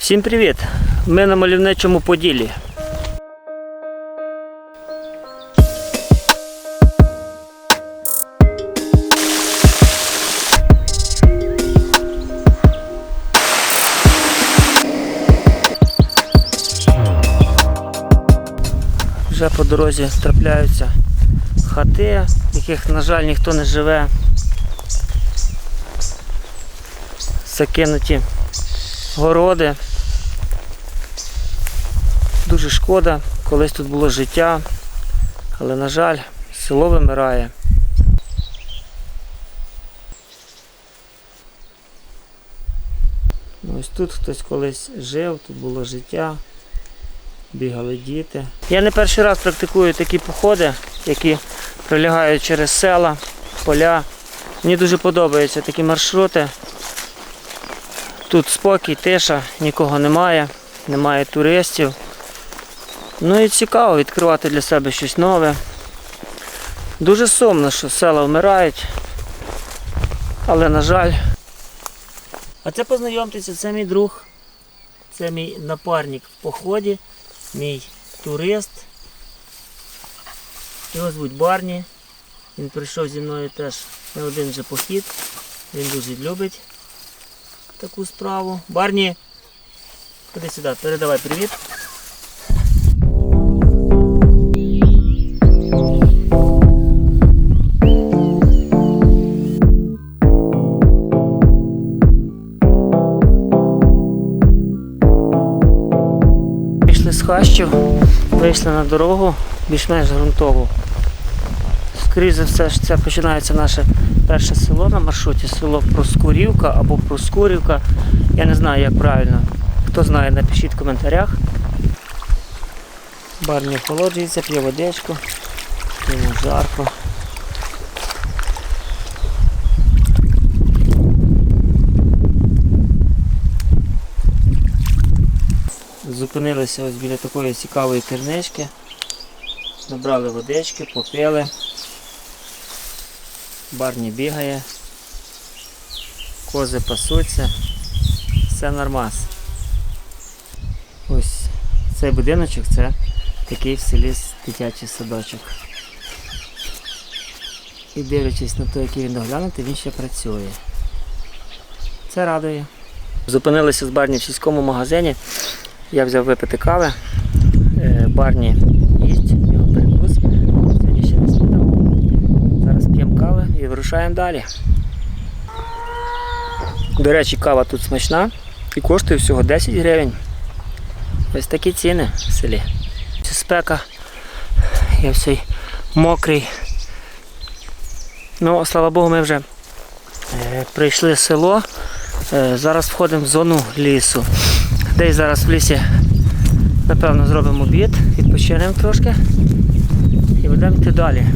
Всім привіт! Ми на мальовничому поділі. Вже по дорозі трапляються хати, в яких, на жаль, ніхто не живе. Закинуті городи. Дуже шкода, колись тут було життя, але, на жаль, село вимирає. Ось тут хтось колись жив, тут було життя, бігали діти. Я не перший раз практикую такі походи, які пролягають через села, поля. Мені дуже подобаються такі маршрути. Тут спокій, тиша, нікого немає, немає туристів. Ну і цікаво відкривати для себе щось нове. Дуже сумно, що села вмирають, але на жаль. А це познайомтеся, це мій друг, це мій напарник в поході, мій турист. Його звуть Барні. Він прийшов зі мною теж не один же похід. Він дуже любить таку справу. Барні, ходи сюди, передавай привіт. Хащів, вийшли на дорогу, більш-менш ґрунтову. Скоріше за все, це починається наше перше село на маршруті, село Проскурівка або Проскурівка. Я не знаю, як правильно. Хто знає, напишіть в коментарях. Барні охолоджується, п'є водичку, йому жарко. Зупинилися ось біля такої цікавої кернички. Набрали водички, попили. Барні бігає. Кози пасуться. Все нормас. Ось цей будиночок це такий в селі дитячий садочок. І дивлячись на те, який він доглянутий, він ще працює. Це радує. Зупинилися з Барні в сільському магазині. Я взяв випити кави. Е, Барні їсть, в нього перекус. Сьогодні ще не снідав. Зараз п'ємо кави і вирушаємо далі. До речі, кава тут смачна і коштує всього 10 гривень. Ось такі ціни в селі. Це спека. Я всій мокрий. Ну, слава Богу, ми вже е, прийшли в село. Е, зараз входимо в зону лісу. Десь зараз в лісі, напевно, зробимо обід, відпочинемо трошки і будемо йти далі.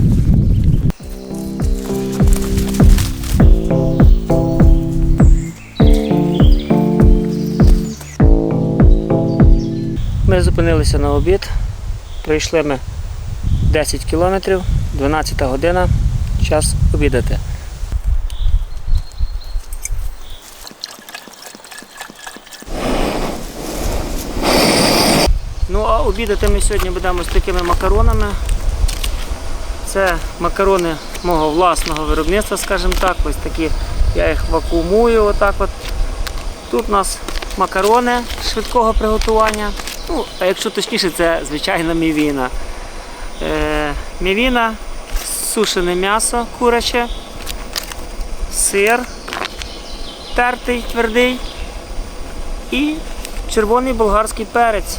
Ми зупинилися на обід. Пройшли ми 10 кілометрів, 12 година, час обідати. Ну а обідати ми сьогодні будемо з такими макаронами. Це макарони мого власного виробництва, скажімо так. Ось такі я їх вакуумую. Отак от. Тут у нас макарони швидкого приготування. Ну, а якщо точніше, це звичайно мівіна. Е, мівіна, сушене м'ясо куряче, сир тертий, твердий і червоний болгарський перець.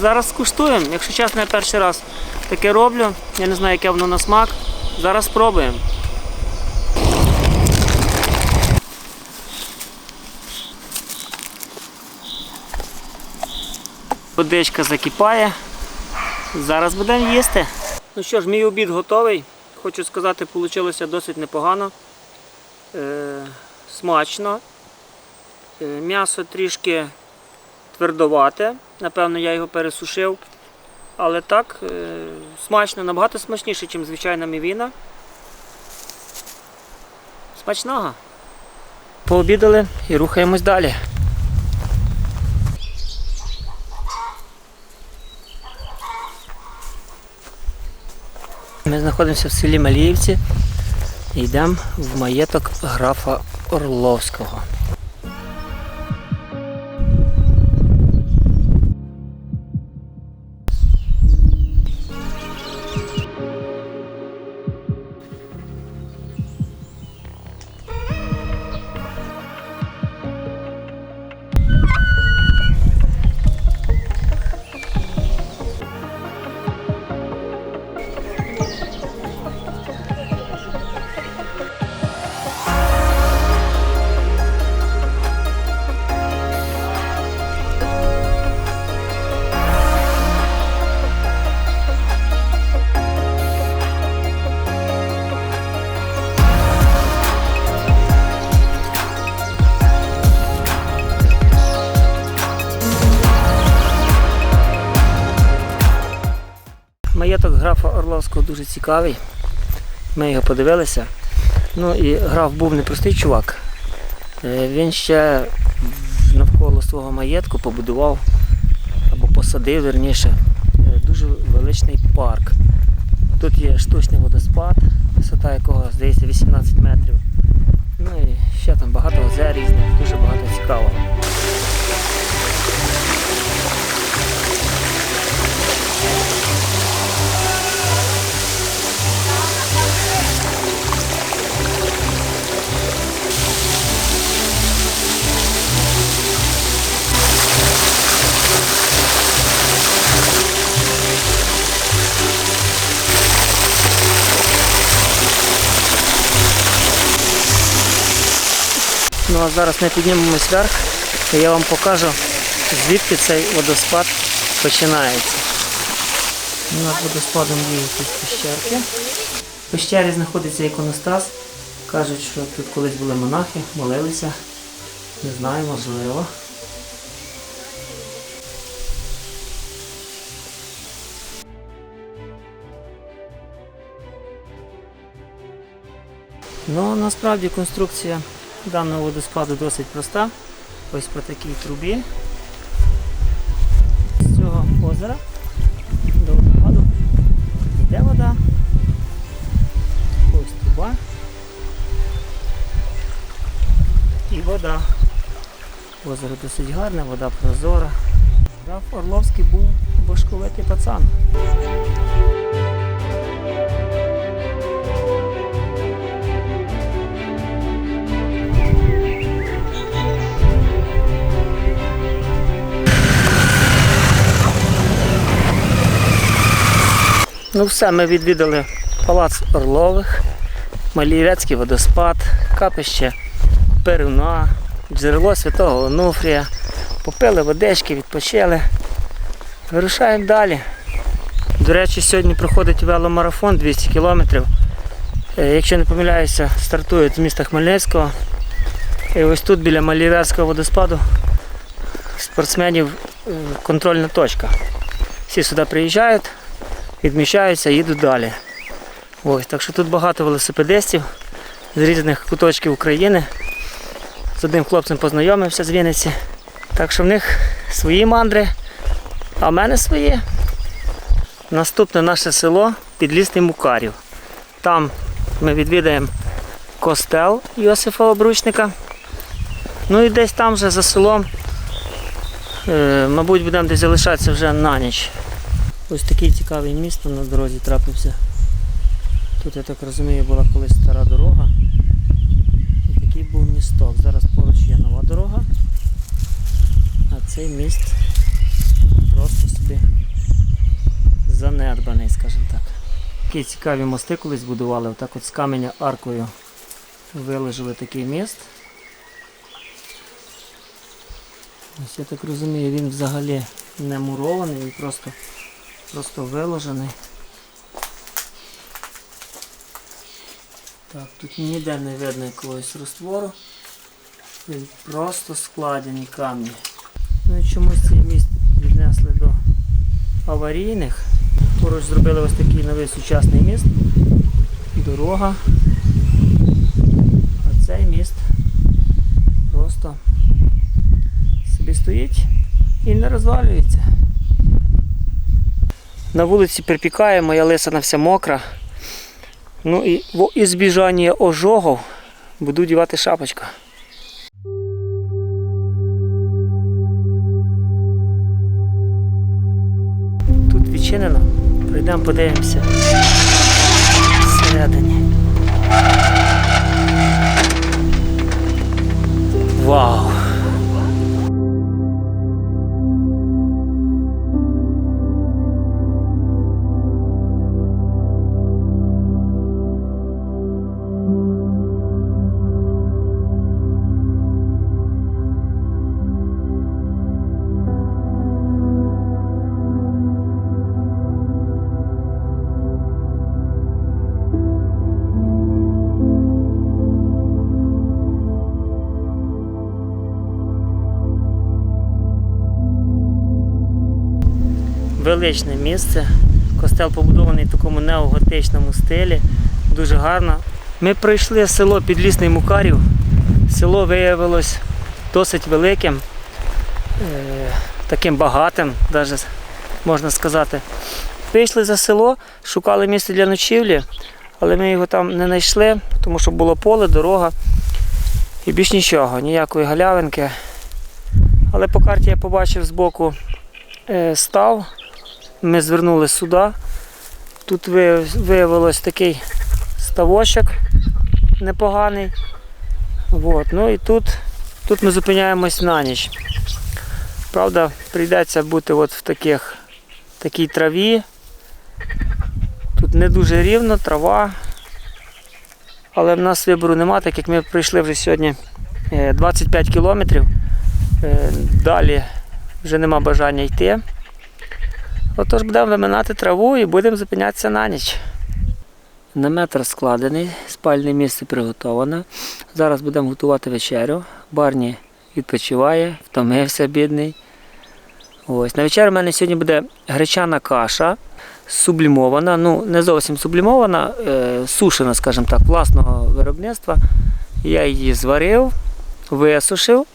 Зараз скуштуємо. Якщо чесно, я перший раз таке роблю. Я не знаю, яке воно на смак. Зараз спробуємо. Водичка закипає. Зараз будемо їсти. Ну що ж, мій обід готовий. Хочу сказати, вийшло досить непогано. Е, смачно. Е, м'ясо трішки твердовате. Напевно, я його пересушив. Але так, е, смачно, набагато смачніше, ніж звичайна мівіна. Смачного! пообідали і рухаємось далі. Ми знаходимося в селі Маліївці і йдемо в маєток графа Орловського. Дуже цікавий. Ми його подивилися. Ну і граф був непростий чувак. Е, Він ще навколо свого маєтку побудував або посадив верніше Зараз ми піднімемось вверх і я вам покажу, звідки цей водоспад починається. Над водоспадом є якісь пещерки. В пещері знаходиться іконостас. Кажуть, що тут колись були монахи, молилися. Не знаю, можливо. Ну, насправді конструкція даного водоспаду досить проста. Ось по такій трубі. З цього озера до водопаду йде вода. Ось труба. І вода. Озеро досить гарне, вода прозора. Граф Орловський був башковитий пацан. Ну все, ми відвідали палац Орлових, Маліївецький водоспад, капище Перуна, джерело Святого Онуфрія. Попили водички, відпочили. Вирушаємо далі. До речі, сьогодні проходить веломарафон 200 кілометрів. Е, Якщо не помиляюся, стартують з міста Хмельницького. І ось тут біля Маліївецького водоспаду спортсменів е, контрольна точка. Всі сюди приїжджають, відмічаються, їдуть далі. Ось, так що тут багато велосипедистів з різних куточків України. З одним хлопцем познайомився з Вінниці. Так що в них свої мандри, а в мене свої. Наступне наше село Підлісний Мукарів. Там ми відвідаємо костел Йосифа Обручника. Ну і десь там вже за селом, е, мабуть, будемо десь залишатися вже на ніч. Ось такий цікавий міст на дорозі трапився. Тут, я так розумію, була колись стара дорога. І такий був місток. Зараз поруч є нова дорога. А цей міст просто собі занедбаний, скажімо так. Такі цікаві мости колись будували, отак от з каменя аркою виложили такий міст. Ось я так розумію, він взагалі не мурований, він просто, просто виложений. Так, тут ніде не видно якогось розтвору. Він просто складені камні. Ну і чомусь цей міст віднесли до аварійних. Поруч зробили ось такий новий сучасний міст. Дорога. А цей міст просто собі стоїть і не розвалюється. На вулиці припікає, моя лисина вся мокра. Ну і во ізбіжання ожогов буду дівати шапочку. Тут відчинено. Прийдемо, подивимося. Всередині. Вау! Величне місце. Костел побудований в такому неоготичному стилі. Дуже гарно. Ми пройшли село Підлісний Мукарів. Село виявилось досить великим, е, таким багатим, можна сказати. Вийшли за село, шукали місце для ночівлі, але ми його там не знайшли, тому що було поле, дорога і більш нічого, ніякої галявинки. Але по карті я побачив збоку е, став. Ми звернули сюди. Тут виявилось такий ставочок непоганий. От. Ну і тут, тут ми зупиняємось на ніч. Правда, прийдеться бути от в таких, такій траві. Тут не дуже рівно, трава. Але в нас вибору нема, так як ми пройшли вже сьогодні е, 25 кілометрів. Е, Далі вже нема бажання йти. Отож будемо виминати траву і будемо зупинятися на ніч. Намет розкладений, спальне місце приготоване. Зараз будемо готувати вечерю. Барні відпочиває, втомився бідний. Ось. На вечерю в мене сьогодні буде гречана каша сублімована, ну не зовсім сублімована, е, сушена, скажімо так, власного виробництва. Я її зварив, висушив,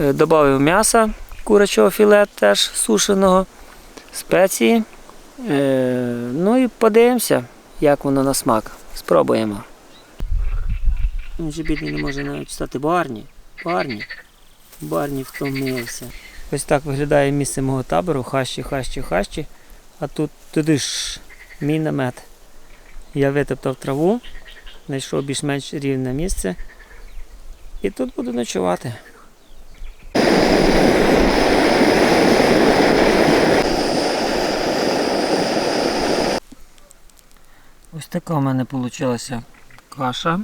е, додав м'яса курячого філе теж сушеного спеції. Е, ну і подивимося, як воно на смак. Спробуємо. Він же бідний не може навіть стати Барні. Барні. Барні втомився. Ось так виглядає місце мого табору. Хащі, хащі, хащі. А тут туди ж мій намет. Я витоптав траву, знайшов більш-менш рівне місце. І тут буду ночувати. Ось така в мене вийшла каша.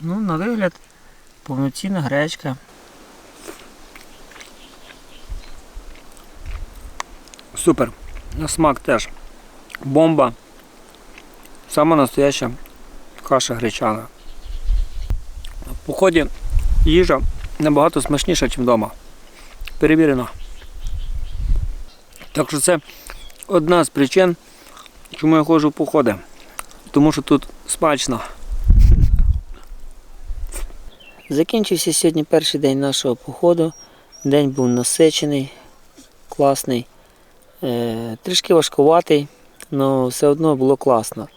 Ну, на вигляд повноцінна гречка. Супер. Смак теж. Бомба. Сама настояща каша гречана. В поході їжа набагато смачніша, ніж вдома. Перевірено. Так що це одна з причин, чому я ходжу в походи. Тому що тут смачно. Закінчився сьогодні перший день нашого походу. День був насичений, класний, е, трішки важкуватий, але все одно було класно.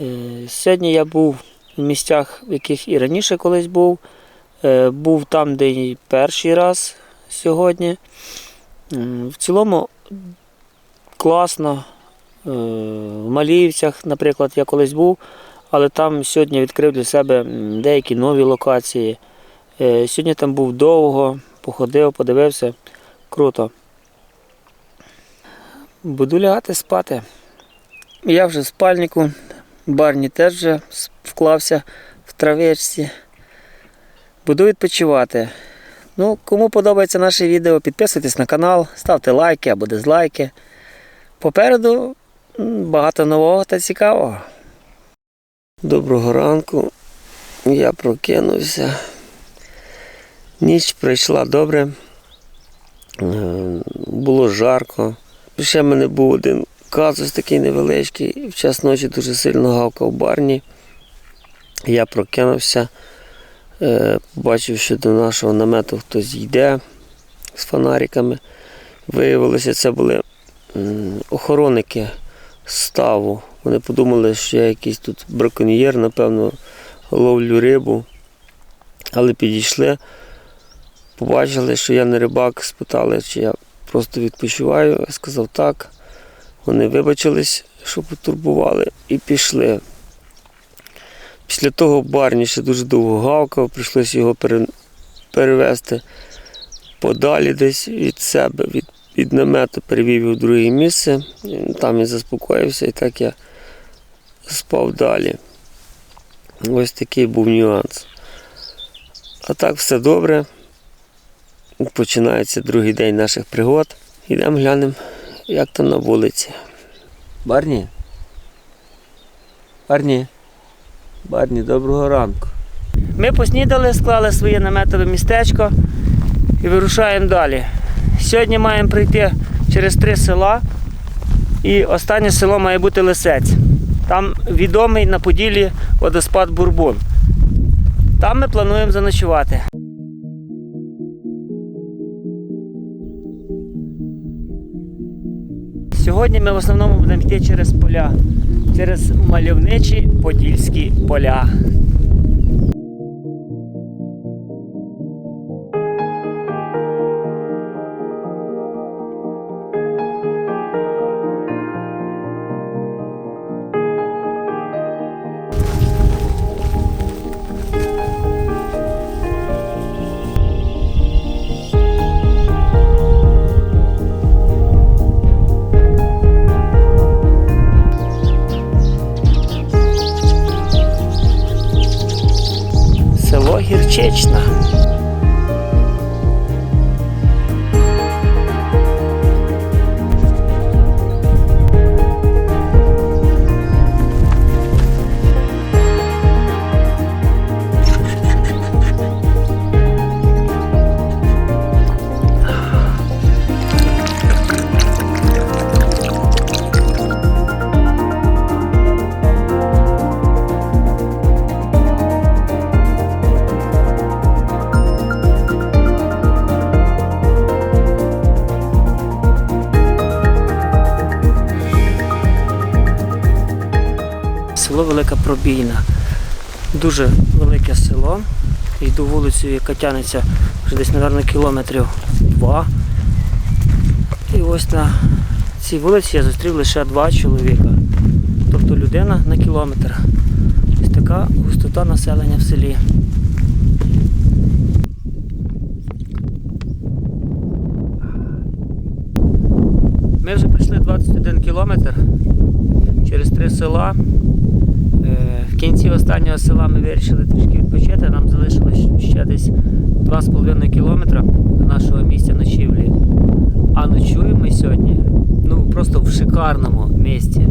Е, сьогодні я був в місцях, в яких і раніше колись був. Е, був там, де і перший раз сьогодні. В цілому класно. Е, В Маліївцях, наприклад, я колись був, але там сьогодні відкрив для себе деякі нові локації. Е, Сьогодні там був довго, походив, подивився. Круто. Буду лягати спати. Я вже в спальнику, Барні теж вже вклався в травичці. Буду відпочивати. Ну, кому подобається наше відео, підписуйтесь на канал, ставте лайки або дизлайки. Попереду багато нового та цікавого. Доброго ранку. Я прокинувся. Ніч пройшла добре. Е, Було жарко. Ще в мене був один казус такий невеличкий. В час ночі дуже сильно гавкав в барні. Я прокинувся. Е, Побачив, що до нашого намету хтось йде з фонариками. Виявилося, це були охоронники ставу. Вони подумали, що я якийсь тут браконьєр, напевно, ловлю рибу. Але підійшли, побачили, що я не рибак, спитали, чи я просто відпочиваю. Я сказав так. Вони вибачились, що потурбували, і пішли. Після того Барні ще дуже довго гавкав, прийшлося його пере- перевезти подалі десь від себе, від, від намету, перевів в друге місце. Там він заспокоївся, і так я спав далі. Ось такий був нюанс. А так все добре. Починається другий день наших пригод. Йдемо глянемо, як там на вулиці. Барні. Барні. Барні, доброго ранку. Ми поснідали, склали своє наметове містечко і вирушаємо далі. Сьогодні маємо прийти через три села. І останнє село має бути Лисець. Там відомий на Поділі водоспад Бурбон. Там ми плануємо заночувати. Сьогодні ми в основному будемо йти через поля, через мальовничі подільські поля. Село Велика Дуже велике село. Йду вулицею, яка тягнеться вже десь, мабуть, кілометрів два. І ось на цій вулиці я зустрів лише два чоловіка. Тобто людина на кілометр. Ось така густота населення в селі. Ми вже пройшли 21 кілометр через три села. Кінці останнього села ми вирішили трішки відпочити. Нам залишилось ще десь 2,5 кілометра до нашого місця ночівлі. А ночуємо сьогодні ну, просто в шикарному місці.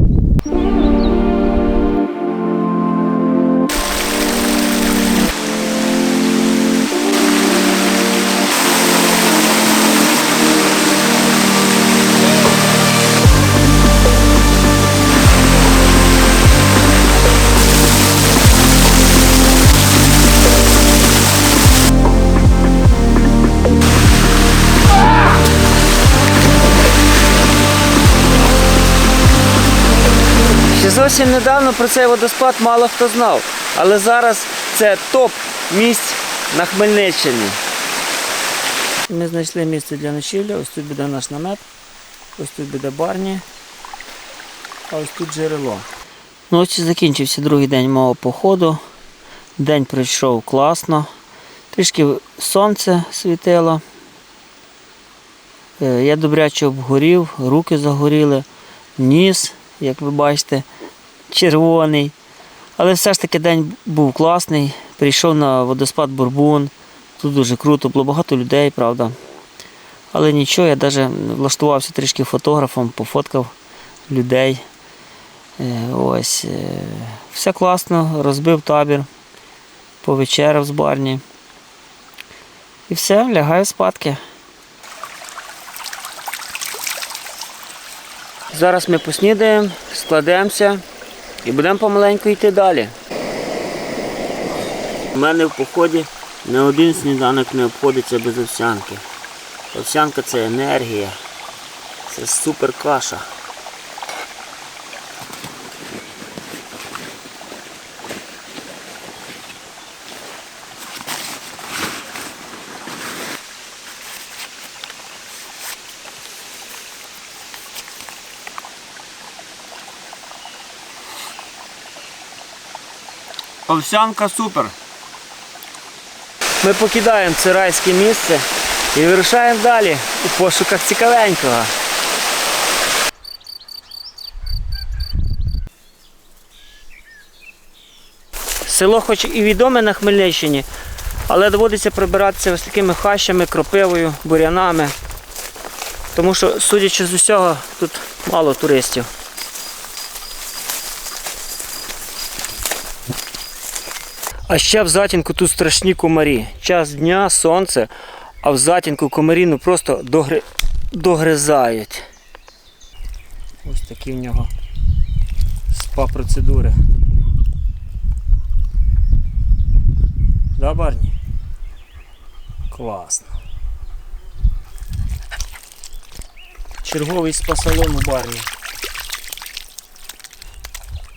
Зовсім недавно про цей водоспад мало хто знав, але зараз це топ місць на Хмельниччині. Ми знайшли місце для ночівлі, ось тут буде наш намет, ось тут буде барні, а ось тут джерело. Ну ось закінчився другий день мого походу. День пройшов класно. Трішки сонце світило. Е, Я добряче обгорів, руки загоріли, ніс, як ви бачите, червоний. Але все ж таки день був класний. Прийшов на водоспад Бурбун. Тут дуже круто, було багато людей, правда. Але нічого, я навіть влаштувався трішки фотографом, пофоткав людей. Е, Ось. е, Все класно, розбив табір, повечеряв з барні. І все, лягаю спадки. Зараз ми поснідаємо, складемося і будемо помаленьку йти далі. У мене в поході Не один сніданок не обходиться без овсянки. Овсянка це енергія. Це супер каша. Овсянка супер. Ми покидаємо це райське місце і вирушаємо далі у пошуках цікавенького. Село хоч і відоме на Хмельниччині, але доводиться прибиратися ось такими хащами, кропивою, бурянами. Тому що, судячи з усього, тут мало туристів. А ще в затінку тут страшні комарі. Час дня, сонце, а в затінку комарі ну просто догри... догризають. Ось такі в нього спа-процедури. Да, Барні? Класно. Черговий спа-салон у Барні.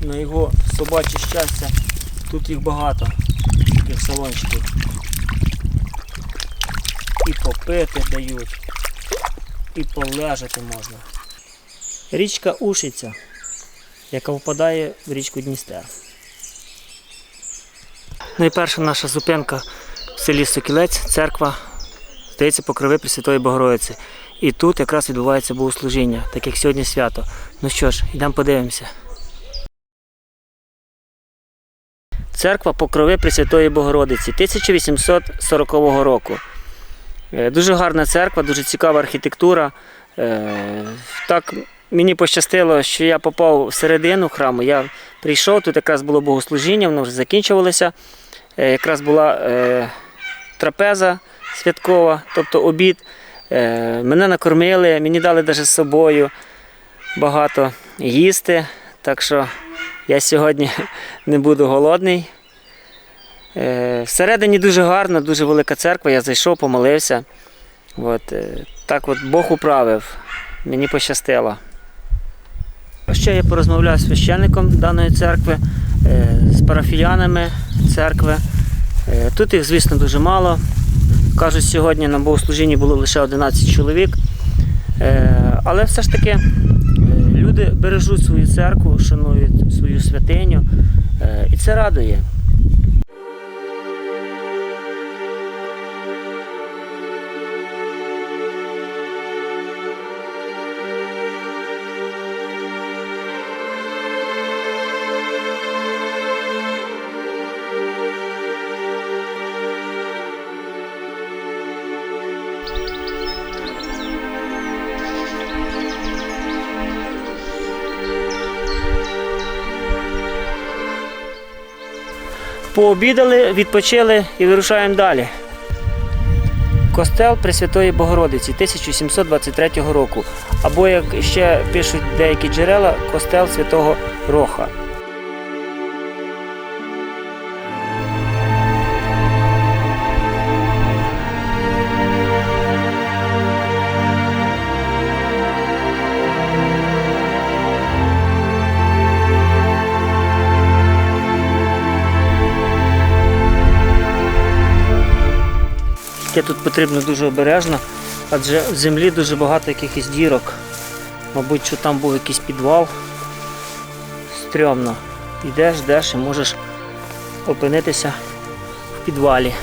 На його собаче щастя Тут їх багато, таких салончиків. І попити дають, і полежати можна. Річка Ушиця, яка впадає в річку Дністер. Найперша наша зупинка в селі Сокілець, церква, здається, покрови Пресвятої Богородиці. І тут якраз відбувається богослужіння, так як сьогодні свято. Ну що ж, йдемо подивимося. Церква Покрови Пресвятої Богородиці 1840 року. Е, Дуже гарна церква, дуже цікава архітектура. Е, Так мені пощастило, що я попав всередину храму. Я прийшов, тут якраз було богослужіння, воно вже закінчувалося. Е, Якраз була трапеза святкова, тобто обід. Мене накормили, мені дали навіть з собою багато їсти. Так що я сьогодні не буду голодний. Е, Всередині дуже гарно, дуже велика церква. Я зайшов, помолився. От, е, так от Бог управив. Мені пощастило. Ще я порозмовляв з священником даної церкви, е, з парафіянами церкви. Тут їх, звісно, дуже мало. Кажуть, сьогодні на богослужінні було лише 11 чоловік. Але все ж таки люди бережуть свою церкву, шанують свою святиню, е, і це радує. Пообідали, відпочили і вирушаємо далі. Костел Пресвятої Богородиці 1723 року. Або, як ще пишуть деякі джерела, костел Святого Роха. Йти тут потрібно дуже обережно, адже в землі дуже багато якихось дірок. Мабуть, що там був якийсь підвал. Стрьомно. Йдеш, йдеш і можеш опинитися в підвалі.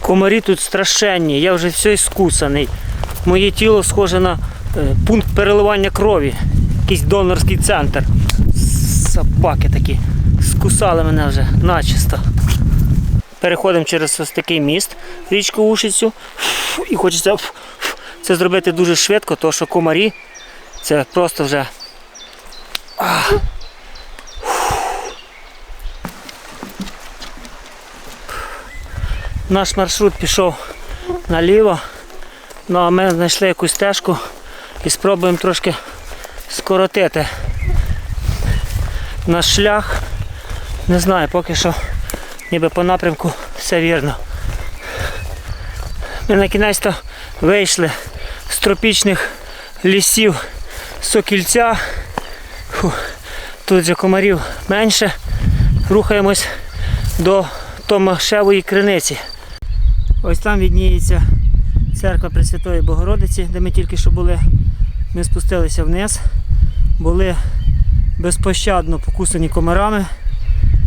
Комарі тут страшенні, я вже все скусаний. Моє тіло схоже на е, пункт переливання крові. Якийсь донорський центр. Собаки такі. Скусали мене вже начисто. Переходимо через ось такий міст річку Ушицю. І хочеться це зробити дуже швидко, тому що комарі це просто вже. Наш маршрут пішов наліво. Ну а ми знайшли якусь стежку і спробуємо трошки скоротити наш шлях. Не знаю, поки що ніби по напрямку все вірно. Ми на кінець-то вийшли з тропічних лісів Сокільця. Фу, Тут же комарів менше. Рухаємось до Томашевої криниці. Ось там відніється церква Пресвятої Богородиці, де ми тільки що були. Ми спустилися вниз, були безпощадно покусані комарами,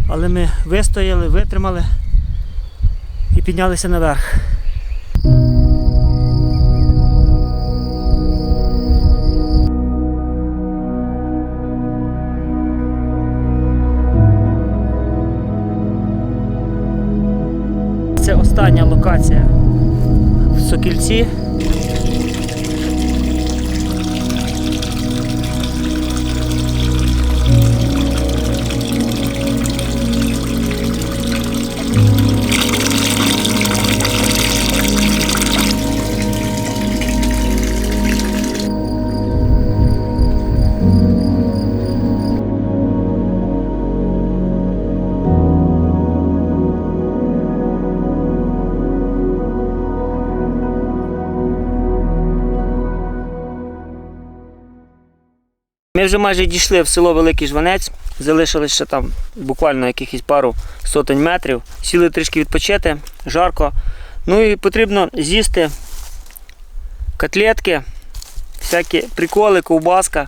але ми вистояли, витримали і піднялися наверх. Ми вже майже дійшли в село Великий Жванець, залишилось ще там буквально якихось пару сотень метрів. Сіли трішки відпочити, жарко. Ну і потрібно з'їсти котлетки, всякі приколи, ковбаска.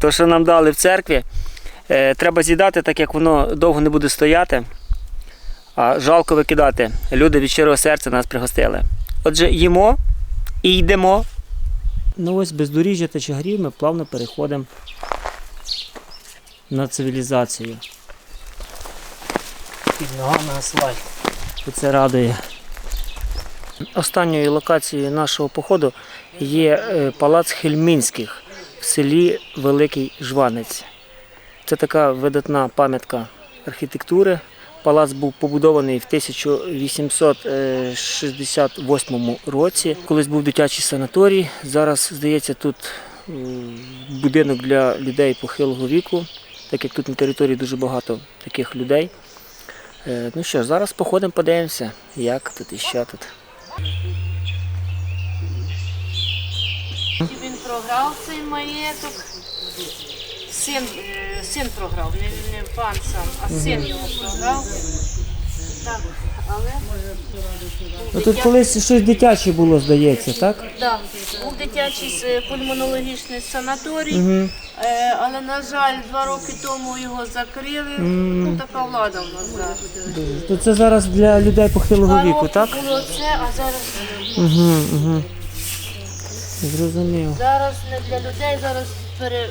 То, що нам дали в церкві. Е, треба з'їдати, так як воно довго не буде стояти. А жалко викидати. Люди від щирого серця нас пригостили. Отже, їмо і йдемо. Ну ось бездоріжжя та чагрів ми плавно переходимо на цивілізацію. Під ногами асфальт. І це радує. Останньою локацією нашого походу є е, палац Хельмінських в селі Великий Жванець. Це така видатна пам'ятка архітектури. Палац був побудований в 1868 році. Колись був дитячий санаторій. Зараз, здається, тут будинок для людей похилого віку, так як тут на території дуже багато таких людей. Е, Ну що зараз походимо, подивимося, як тут і що тут. Він програв цей маєток. Син, е, син програв, не, не пан сам, а син його програв. Так, але Ну тут колись щось дитяче було, здається, так? да, був дитячий е, пульмонологічний санаторій, е, але, на жаль, два роки тому його закрили. Ну, така влада в нас зараз. То це зараз для людей похилого Два віку, роки так? було це, а зараз. Зрозумів. зараз не для людей, зараз пере,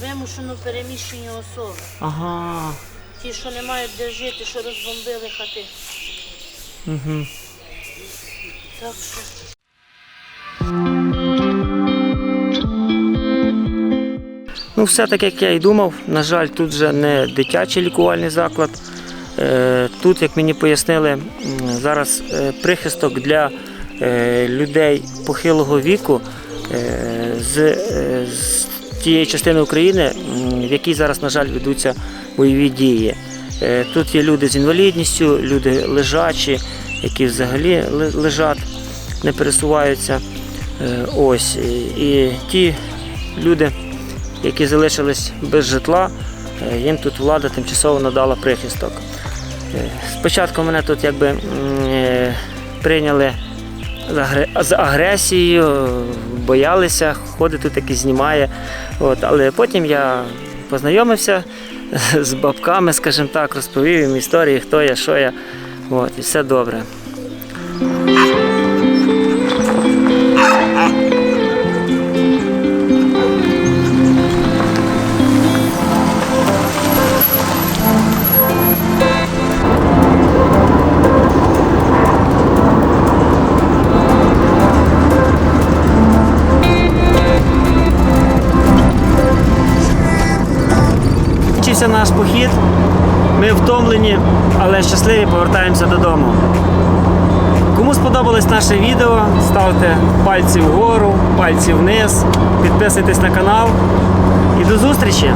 вимушено переміщені особи. Ага. Ті, що не мають де жити, що розбомбили хати. Угу. Так що Ну, все так, як я і думав. На жаль, тут вже не дитячий лікувальний заклад. Е, Тут, як мені пояснили, зараз е, прихисток для е, людей похилого віку з, з тієї частини України, в якій зараз, на жаль, ведуться бойові дії. Е, Тут є люди з інвалідністю, люди лежачі, які взагалі лежать, не пересуваються. Е, Ось. І- ті люди, які залишились без житла, е, їм тут влада тимчасово надала прихисток. Спочатку мене тут якби прийняли з агресією, боялися, ходить тут і знімає. От, але потім я познайомився з бабками, скажімо так, розповів їм історії, хто я, що я. От, і все добре. Ми щасливі повертаємося додому. Кому сподобалось наше відео, ставте пальці вгору, пальці вниз, підписуйтесь на канал і до зустрічі!